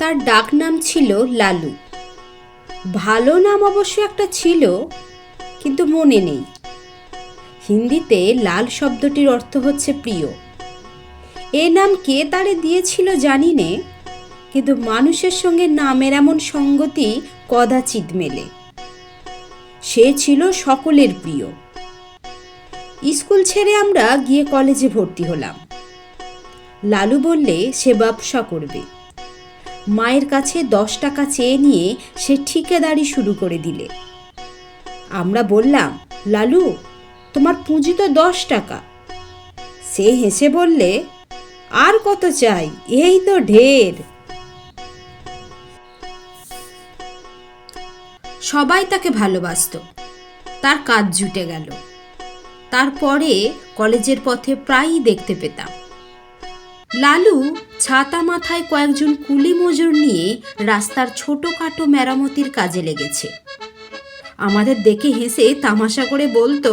তার ডাক নাম ছিল লালু। ভালো নাম অবশ্য একটা ছিল, কিন্তু মনে নেই। হিন্দিতে লাল শব্দটির অর্থ হচ্ছে প্রিয়। এ নাম কে তারে দিয়েছিল জানি নে, কিন্তু মানুষের সঙ্গে নামের এমন সঙ্গতি কদাচিৎ মেলে। সে ছিল সকলের প্রিয়। স্কুল ছেড়ে আমরা গিয়ে কলেজে ভর্তি হলাম। লালু বললে, সে ব্যবসা করবে। মায়ের কাছে দশ টাকা চেয়ে নিয়ে সে ঠিকাদারি শুরু করে দিলে। আমরা বললাম, লালু, তোমার পুঁজি তো দশ টাকা। সে হেসে বললে, আর কত চাই? এই তো ঢের। সবাই তাকে ভালোবাসতো। তার কাজ জুটে গেল। তারপরে কলেজের পথে প্রায়ই দেখতে পেতাম। লালু ছাতা মাথায় কয়েকজন কুলি মজুর নিয়ে রাস্তার ছোটোখাটো মেরামতির কাজে লেগেছে। আমাদের দেখে হেসে তামাশা করে বলতো,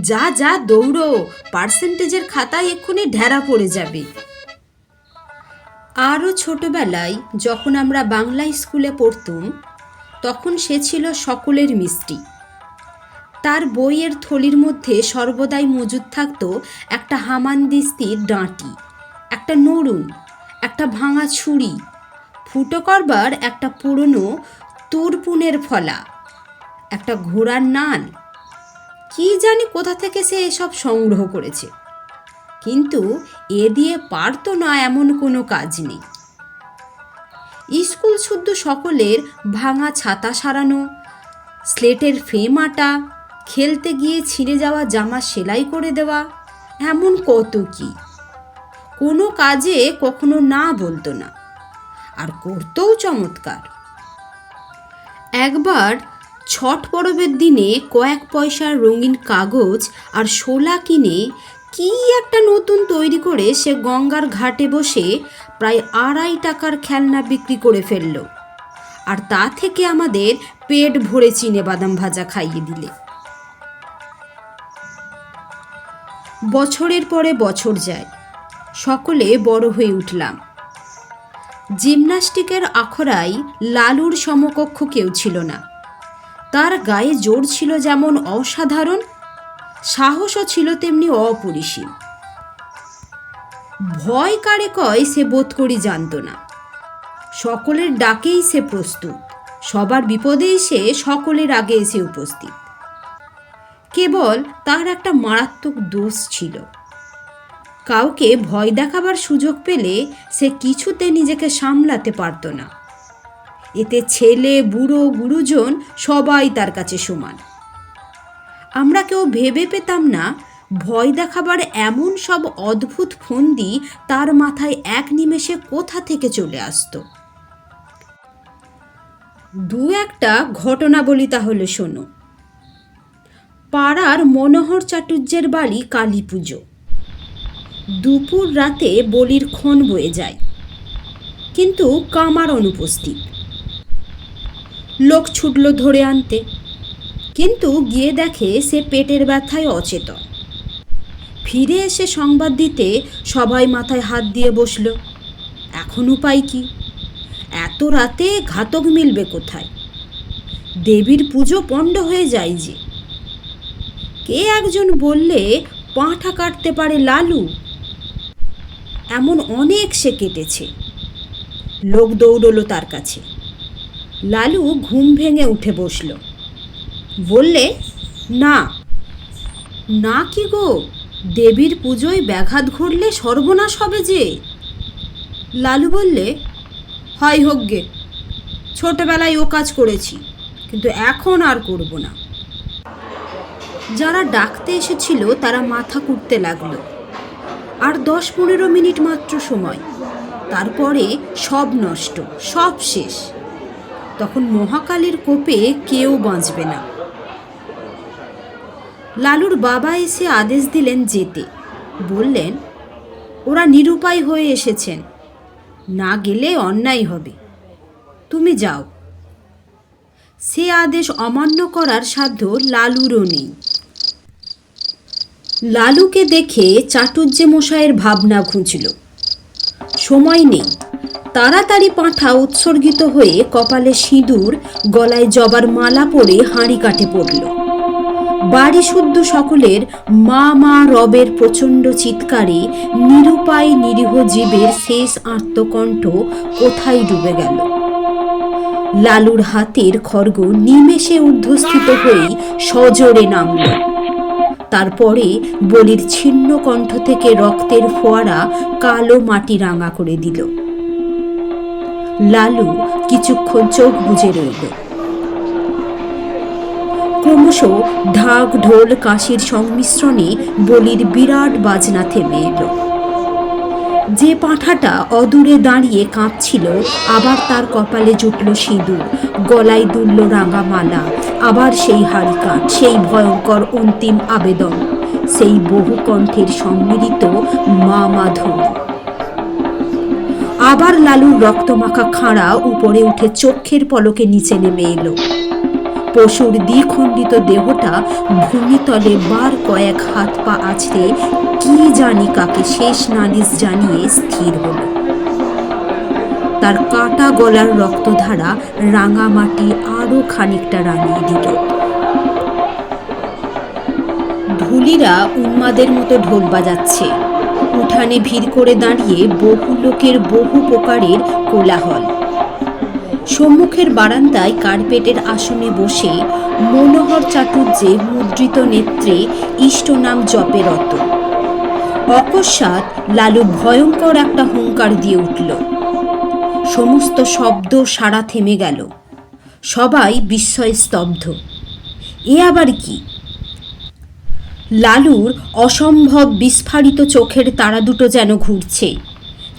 যা যা, দৌড়ো, পার্সেন্টেজের খাতায় এক্ষুনি ঢেরা পড়ে যাবে। আরও ছোটবেলায় যখন আমরা বাংলা স্কুলে পড়তুম, তখন সে ছিল সকলের মিষ্টি। তার বইয়ের থলির মধ্যে সর্বদাই মজুদ থাকতো একটা হামানদিস্তির ডাঁটি, একটা নড়ুন একটা ভাঙা ছুরি, ফুটো করবার একটা পুরনো তুরপুনের ফলা, একটা ঘোড়ার নাল। কি জানি কোথা থেকে সে এসব সংগ্রহ করেছে। কিন্তু এ দিয়ে পারতো না এমন কোনো কাজ নেই। স্কুল শুদ্ধ সকলের ভাঙা ছাতা সারানো, স্লেটের ফ্রেম আটা খেলতে গিয়ে ছিঁড়ে যাওয়া জামা সেলাই করে দেওয়া, এমন কত কি? কোনো কাজে কখনো না বলতো না। আর করতেও চমৎকার। একবার ছট পরবের দিনে কয়েক পয়সার রঙিন কাগজ আর শোলা কিনে কি একটা নতুন তৈরি করে সে গঙ্গার ঘাটে বসে প্রায় আড়াই টাকার খেলনা বিক্রি করে ফেলল। আর তা থেকে আমাদের পেট ভরে চিনে বাদাম ভাজা খাইয়ে দিলে। বছরের পরে বছর যায়। সকলে বড় হয়ে উঠলাম। জিমনাস্টিকের আখড়ায় লালুর সমকক্ষ কেউ ছিল না। তার গায়ে জোর ছিল যেমন অসাধারণ, সাহসও ছিল তেমনি অপরিসীম। ভয় কারে কয় সে বোধ করি জানত না। সকলের ডাকেই সে প্রস্তুত, সবার বিপদেই সে সকলের আগে এসে উপস্থিত। কেবল তার একটা মারাত্মক দোষ ছিল। কাউকে ভয় দেখাবার সুযোগ পেলে সে কিছুতে নিজেকে সামলাতে পারত না। এতে ছেলে, বুড়ো, গুরুজন সবাই তার কাছে সমান। আমরা কেউ ভেবে পেতাম না, ভয় দেখাবার এমন সব অদ্ভুত ফন্দি তার মাথায় এক নিমেষে কোথা থেকে চলে আসতো। দু একটা ঘটনা বলি তাহলে শোনো। পাড়ার মনোহর চাটুর্যের বাড়ি কালী পুজো। দুপুর রাতে বলির ক্ষণ বয়ে যায়। কিন্তু কামার অনুপস্থিত। লোক ছুটল ধরে আনতে। কিন্তু গিয়ে দেখে সে পেটের ব্যথায় অচেতন। ফিরে এসে সংবাদ দিতে সবাই মাথায় হাত দিয়ে বসল। এখন উপায় কি? এত রাতে ঘাতক মিলবে কোথায়? দেবীর পুজো পণ্ড হয়ে যায় যে। কে একজন বললে পাঁঠা কাটতে পারে লালু? এমন অনেক সে কেটেছে। লোক দৌড়লো তার কাছে। লালু ঘুম ভেঙে উঠে বসল। বললে, না। না কি গো? দেবীর পুজোয় ব্যাঘাত ঘটলে সর্বনাশ হবে যে? লালু বললে, হয় হোক গে ছোটবেলায় ও কাজ করেছি, কিন্তু এখন আর করব না। যারা ডাকতে এসেছিল তারা মাথা কুটতে লাগল। আর দশ পনেরো মিনিট মাত্র সময়। তারপরে সব নষ্ট, সব শেষ। তখন মহাকালীর কোপে কেউ বাঁচবে না। লালুর বাবা এসে আদেশ দিলেন যেতে। বললেন, ওরা নিরুপায় হয়ে এসেছেন। না গেলে অন্যায় হবে। তুমি যাও। সে আদেশ অমান্য করার সাধ্য লালুরও নেই। লালুকে দেখে চাটুর্যে মশাইয়ের ভাবনা ঘুঁচল। সময় নেই। তাড়াতাড়ি পাঁঠা উৎসর্গিত হয়ে কপালে সিঁদুর, গলায় জবার মালা পরে হাঁড়ি কাটে পড়ল। বাড়ি শুদ্ধ সকলের মা মা রবের প্রচণ্ড চিৎকারে নিরুপায় নিরীহ জীবের শেষ আত্মকণ্ঠ কোথায় ডুবে গেল? লালুর হাতের খড়গ নিমেষে ঊর্ধ্বস্থিত হয়েই সজোরে নামল। তারপরে বলির ছিন্ন কণ্ঠ থেকে রক্তের ফোয়ারা কালো মাটি রাঙা করে দিল। লালু কিছুক্ষণ চোখ বুঝে রইল। ক্রমশ ঢাক ঢোল কাশির সংমিশ্রণে বলির বিরাট বাজনা থেমে এলো। যে পাঁঠাটা অদূরে দাঁড়িয়ে কাঁপছিল, আবার তার কপালে জুটল সিঁদুর, গলায় দুলল রাঙা মালা আবার সেই হারিকান, সেই ভয়ঙ্কর অন্তিম আবেদন, সেই বহু কণ্ঠের সম্মিলিত মা মাধব আবার লালুর রক্তমাখা খাঁড়া উপরে উঠে চক্ষের পলকে নিচে নেমে এলো। পশুর দ্বিখণ্ডিত দেহটা ভূমিতলে বার কয়েক হাত পা আছড়ে কি জানি কাকে শেষ নালিশ জানিয়ে স্থির হলো। তার কাটা গলার রক্তধারা রাঙামাটি আরও খানিকটা রাঙিয়ে দিল। ঢুলিরা উন্মাদের মতো ঢোল বাজাচ্ছে। উঠানে ভিড় করে দাঁড়িয়ে বহু লোকের বহু প্রকারের কোলাহল। সম্মুখের বারান্দায় কার্পেটের আসনে বসে মনোহর চাটুর্যে মুদ্রিত নেত্রে ইষ্ট নাম জপে রত। অকস্মাৎ লালু ভয়ঙ্কর একটা হুঙ্কার দিয়ে উঠল। সমস্ত শব্দ সারা থেমে গেল। সবাই বিস্ময়ে স্তব্ধ। এ আবার কি? লালুর অসম্ভব বিস্ফারিত চোখের তারা দুটো যেন ঘুরছে।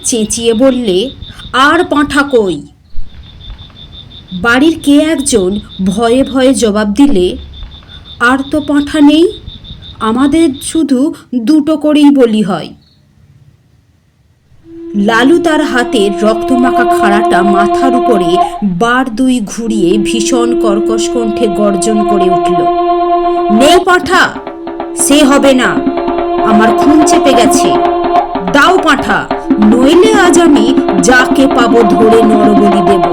চেঁচিয়ে বললে, আর পাঁঠা কই? বাড়ির কে একজন ভয়ে ভয়ে জবাব দিলে, আর তো পাঁঠা নেই, আমাদের শুধু দুটো করেই বলি হয়। লালু তার হাতের রক্তমাখা খাড়াটা মাথার উপরে বার দুই ঘুরিয়ে ভীষণ কর্কশ কণ্ঠে গর্জন করে উঠল, নেই পাঁঠা, সে হবে না, আমার খুন চেপে গেছে। দাও পাঁঠা, নইলে আজ আমি যাকে পাবো ধরে নরবলি দেব।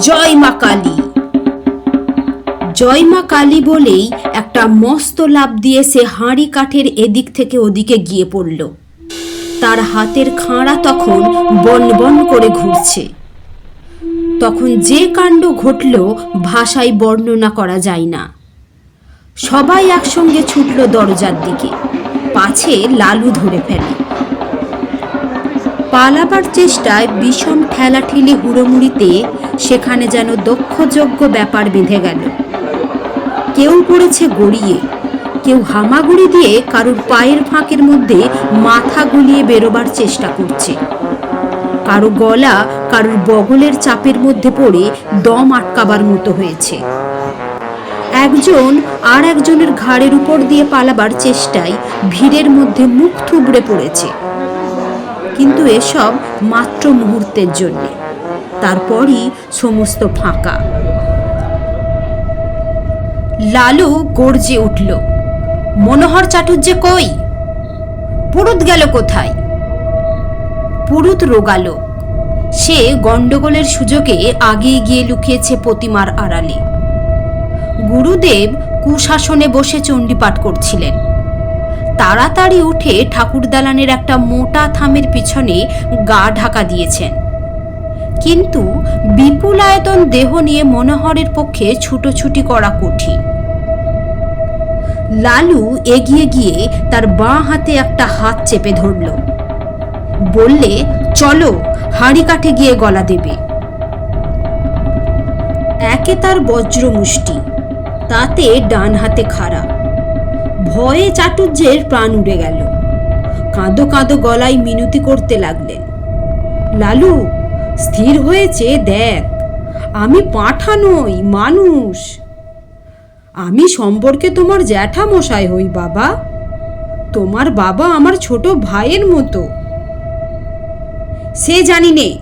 জয় মা কালী। জয় মা কালী বলেই একটা মস্ত লাভ দিয়ে সে হাঁড়ি কাঠের এদিক থেকে ওদিকে গিয়ে পড়ল। তার হাতের খাঁড়া তখন বন বন করে ঘুরছে। তখন যে কাণ্ড ঘটল ভাষায় বর্ণনা করা যায় না। সবাই একসঙ্গে ছুটল দরজার দিকে। পাছে লালু ধরে ফেলে। পালাবার চেষ্টায় বিষম ঠেলাঠেলি হুড়োমুড়িতে সেখানে যেন দক্ষযোগ্য ব্যাপার বেঁধে গেল। কেউ পড়েছে গড়িয়ে, কেউ হামাগুড়ি দিয়ে কারুর পায়ের ফাঁকের মধ্যে মাথা গুলিয়ে বেরোবার চেষ্টা করছে। কারও গলা কারুর বগলের চাপের মধ্যে পড়ে দম আটকাবার মতো হয়েছে। একজন আর একজনের ঘাড়ের উপর দিয়ে পালাবার চেষ্টায় ভিড়ের মধ্যে মুখ থুবড়ে পড়েছে। কিন্তু এসব মাত্র মুহূর্তের জন্যে। তারপরই সমস্ত ফাঁকা। লালু গর্জে উঠল, মনোহর চাটুর্যে কই? পুরুত গেল কোথায়? পুরুত রোগালো, সে গন্ডগোলের সুযোগে আগিয়ে গিয়ে লুকিয়েছে প্রতিমার আড়ালে। গুরুদেব কুশাসনে বসে চণ্ডীপাঠ করছিলেন। তাড়াতাড়ি উঠে ঠাকুর দালানের একটা মোটা থামের পিছনে গা ঢাকা দিয়েছেন। কিন্তু বিপুল আয়তন দেহ নিয়ে মনোহরের পক্ষে ছুটোছুটি করা কঠিন। লালু এগিয়ে গিয়ে তার বাঁ হাতে একটা হাত চেপে ধরল। বললে, চলো, হাঁড়ি কাঠে গিয়ে গলা দেবে। একে তার বজ্র মুষ্টি তাতে ডান হাতে খাড়া। ভয়ে চাটুর্যের প্রাণ উড়ে গেল। কাঁদো কাঁদো গলায় মিনতি করতে লাগলেন। লালু, স্থির হয়েছে, দেখ, আমি পাঁঠা নই, মানুষ। আমি সম্পর্কে তোমার জ্যাঠা মশাই হই, বাবা। তোমার বাবা আমার ছোট ভাইয়ের মতো। সে জানি নে,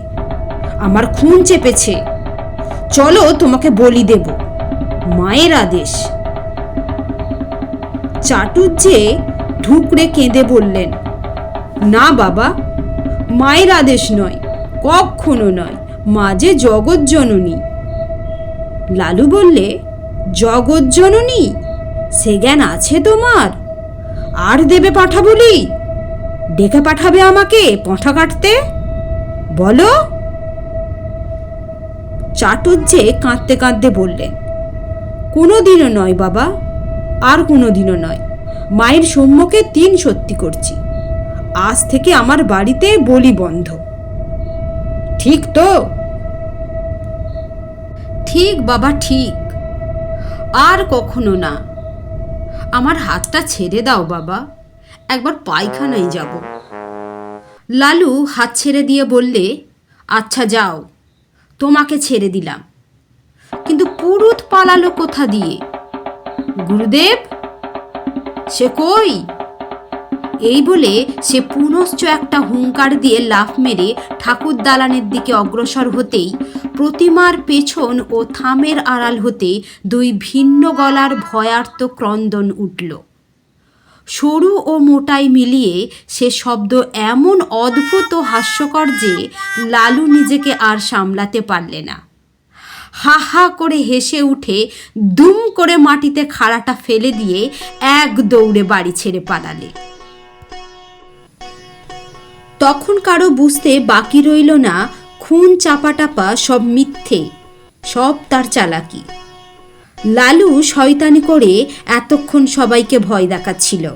আমার খুন চেপেছে। চলো তোমাকে বলি দেব। মায়ের আদেশ। চাটুর্যে ঢুকরে কেঁদে বললেন, না বাবা, মায়ের আদেশ নয় কখনো নয়, মা যে জগৎ জননী লালু বললে জগৎ জননী সে জ্ঞান আছে তোমার? আর দেবে পাঠা বলি ডেকে পাঠাবে আমাকে পঠা কাটতে? বলো? চাটুজ্জে কাঁদতে কাঁদতে বললেন কোনো দিনও নয় বাবা আর কোনো দিনও নয়। মায়ের সম্মুখে তিন সত্যি করছি। আজ থেকে আমার বাড়িতে বলি বন্ধ। ঠিক তো? ঠিক বাবা, ঠিক। আর কখনো না। আমার হাতটা ছেড়ে দাও বাবা। একবার পায়খানায় যাব। লালু হাত ছেড়ে দিয়ে বললে আচ্ছা যাও। তোমাকে ছেড়ে দিলাম। কিন্তু পুরুত পালালো কোথা দিয়ে? গুরুদেব? সে কই? এই বলে সে পুনশ্চ একটা হুঙ্কার দিয়ে লাফ মেরে ঠাকুর দালানের দিকে অগ্রসর হতেই প্রতিমার পেছন ও থামের আড়াল হতে দুই ভিন্ন গলার ভয়ার্ত ক্রন্দন উঠল। সরু ও মোটাই মিলিয়ে সে শব্দ এমন অদ্ভুত ও হাস্যকর যে লালু নিজেকে আর সামলাতে পারলে না। হা হা করে হেসে উঠে দুম করে মাটিতে খাড়াটা ফেলে দিয়ে এক দৌড়ে বাড়ি ছেড়ে পালালে। তখন কারও বুঝতে বাকি রইল না, খুন চাপাটাপা সব মিথ্যে, সব তার চালাকি। লালু শয়তানি করে এতক্ষণ সবাইকে ভয় দেখাচ্ছিল।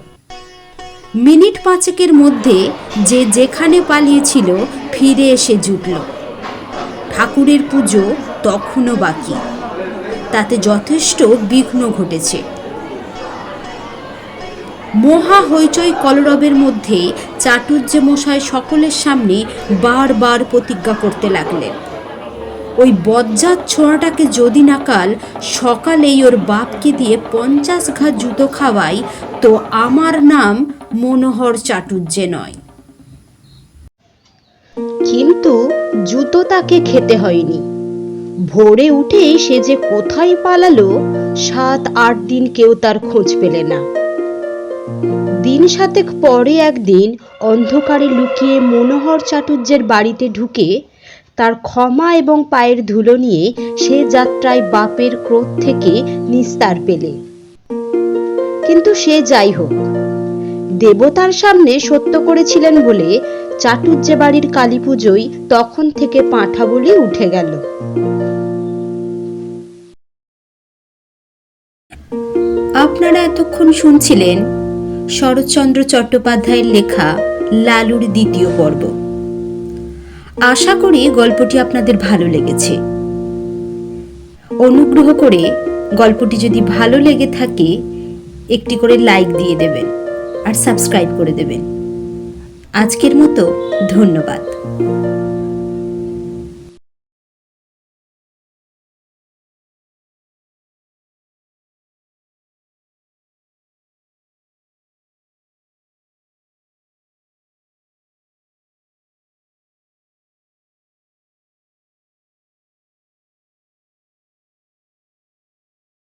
মিনিট পাঁচেকের মধ্যে যে যেখানে পালিয়েছিল, ফিরে এসে জুটল। ঠাকুরের পুজো তখনও বাকি। তাতে যথেষ্ট বিঘ্ন ঘটেছে। মহা হইচই কলরবের মধ্যে চাটুর্যে মশাই সকলের সামনে বারবার প্রতিজ্ঞা করতে লাগলেন। ওই বজ্জাত ছোঁড়াটাকে যদি নাকাল, সকালেই ওর বাপকে দিয়ে পঞ্চাশ ঘা জুতো খাওয়াই তো আমার নাম মনোহর চাটুর্যে নয়। কিন্তু জুতো তাকে খেতে হয়নি। ভোরে উঠে সে যে কোথায় পালালো, সাত আট দিন কেউ তার খোঁজ পেলে না। দিন সাতেক পরে একদিন অন্ধকারে লুকিয়ে মনোহর চাটুর্যের বাড়িতে ঢুকে তার ক্ষমা এবং পায়ের ধুলো নিয়ে সে যাত্রায় বাপের ক্রোধ থেকে নিস্তার পেলে। কিন্তু সে যাই হোক, দেবতার সামনে সত্য করেছিলেন বলে চাটুর্যে বাড়ির কালী তখন থেকে পাঁঠা বলি উঠে গেল। আপনারা এতক্ষণ শুনছিলেন শরৎচন্দ্র চট্টোপাধ্যায়ের লেখা লালুর দ্বিতীয় পর্ব। আশা করি গল্পটি আপনাদের ভালো লেগেছে। অনুগ্রহ করে গল্পটি যদি ভালো লেগে থাকে, একটি করে লাইক দিয়ে দেবেন আর সাবস্ক্রাইব করে দেবেন। আজকের মতো ধন্যবাদ।